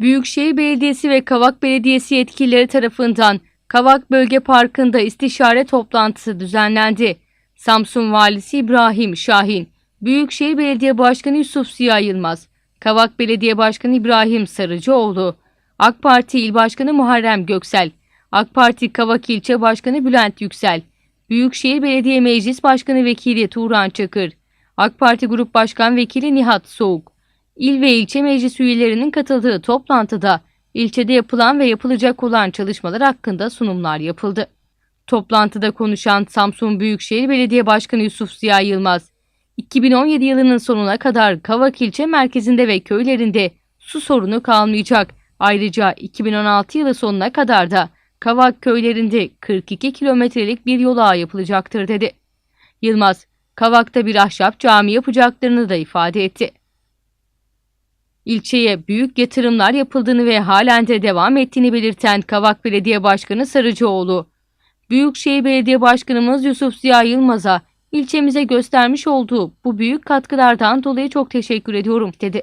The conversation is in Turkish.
Büyükşehir Belediyesi ve Kavak Belediyesi yetkilileri tarafından Kavak Bölge Parkı'nda istişare toplantısı düzenlendi. Samsun Valisi İbrahim Şahin, Büyükşehir Belediye Başkanı Yusuf Ziya Yılmaz, Kavak Belediye Başkanı İbrahim Sarıcıoğlu, AK Parti İl Başkanı Muharrem Göksel, AK Parti Kavak İlçe Başkanı Bülent Yüksel, Büyükşehir Belediye Meclis Başkanı Vekili Tuğran Çakır, AK Parti Grup Başkan Vekili Nihat Soğuk, İl ve ilçe meclis üyelerinin katıldığı toplantıda ilçede yapılan ve yapılacak olan çalışmalar hakkında sunumlar yapıldı. Toplantıda konuşan Samsun Büyükşehir Belediye Başkanı Yusuf Ziya Yılmaz, 2017 yılının sonuna kadar Kavak ilçe merkezinde ve köylerinde su sorunu kalmayacak. Ayrıca 2016 yılı sonuna kadar da Kavak köylerinde 42 kilometrelik bir yol ağı yapılacaktır dedi. Yılmaz, Kavak'ta bir ahşap cami yapacaklarını da ifade etti. İlçeye büyük yatırımlar yapıldığını ve halen de devam ettiğini belirten Kavak Belediye Başkanı Sarıcıoğlu, Büyükşehir Belediye Başkanımız Yusuf Ziya Yılmaz'a ilçemize göstermiş olduğu bu büyük katkılardan dolayı çok teşekkür ediyorum dedi.